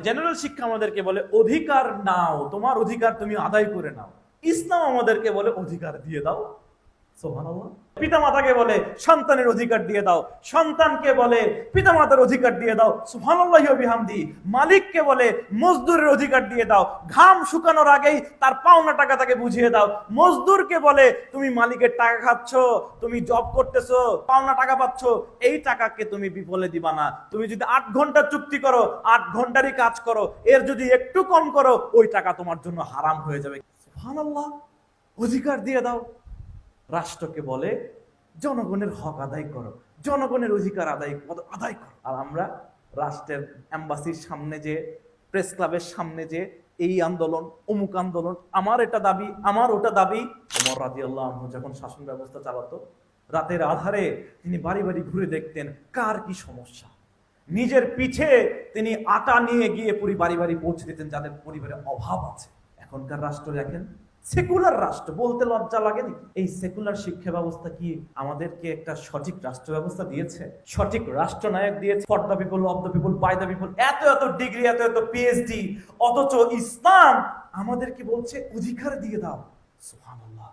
General শিক্ষা আমাদেরকে বলে, অধিকার নাও, তোমার অধিকার তুমি আদায় করে নাও। ইসলাম আমাদেরকে বলে, অধিকার দিয়ে দাও। পিতামাতাকে বলে, সন্তানের অধিকার দিয়ে দাও। সন্তানকে বলে, পিতামাতার অধিকার দিয়ে দাও। মালিককে বলে, মজদুরের অধিকার দিয়ে দাও। ঘাম শুকানোর আগেই তার পাওনা টাকা তাকে বুঝিয়ে দাও। মজদুরকে বলে, তুমি মালিকের টাকা খাচ্ছ, তুমি জব করতেছো, পাওনা টাকা পাচ্ছ, এই টাকাকে তুমি বিফলে দিবা না। তুমি যদি আট ঘণ্টা চুক্তি করো, আট ঘন্টারই কাজ করো, এর যদি একটু কম করো, ওই টাকা তোমার জন্য হারাম হয়ে যাবে। অধিকার দিয়ে দাও। রাষ্ট্রকে বলে, জনগণের হক আদায় করো, জনগণের অধিকার আদায় আদায় করো। আর আমরা রাষ্ট্রের অ্যাম্বাসির সামনে যে প্রেস ক্লাবের সামনে যে, এই আন্দোলন, অমুক আন্দোলন, আমার এটা দাবি, আমার ওটা দাবি। ওমর রাদিয়াল্লাহু আনহু যখন শাসন ব্যবস্থা চালাতো, রাতের আধারে তিনি বাড়ি বাড়ি ঘুরে দেখতেন, কার কি সমস্যা? নিজের পিঠে তিনি আটা নিয়ে গিয়ে পুরি বাড়ি বাড়ি পৌঁছে দিতেন, যাদের পরিবারে অভাব আছে। এখনকার রাষ্ট্র দেখেন সেকুলার রাষ্ট্র, বলতে লজ্জা লাগে নাকি এই সেকুলার শিক্ষা ব্যবস্থা কি আমাদেরকে একটা সঠিক রাষ্ট্র ব্যবস্থা দিয়েছে? সঠিক রাষ্ট্র নায়ক দিয়েছে? For the people of the people by the people এত এত ডিগ্রি এত এত পিএইচডি অথচ ইসলাম আমাদেরকে বলছে, অধিকার দিয়ে দাও। সুবহানাল্লাহ।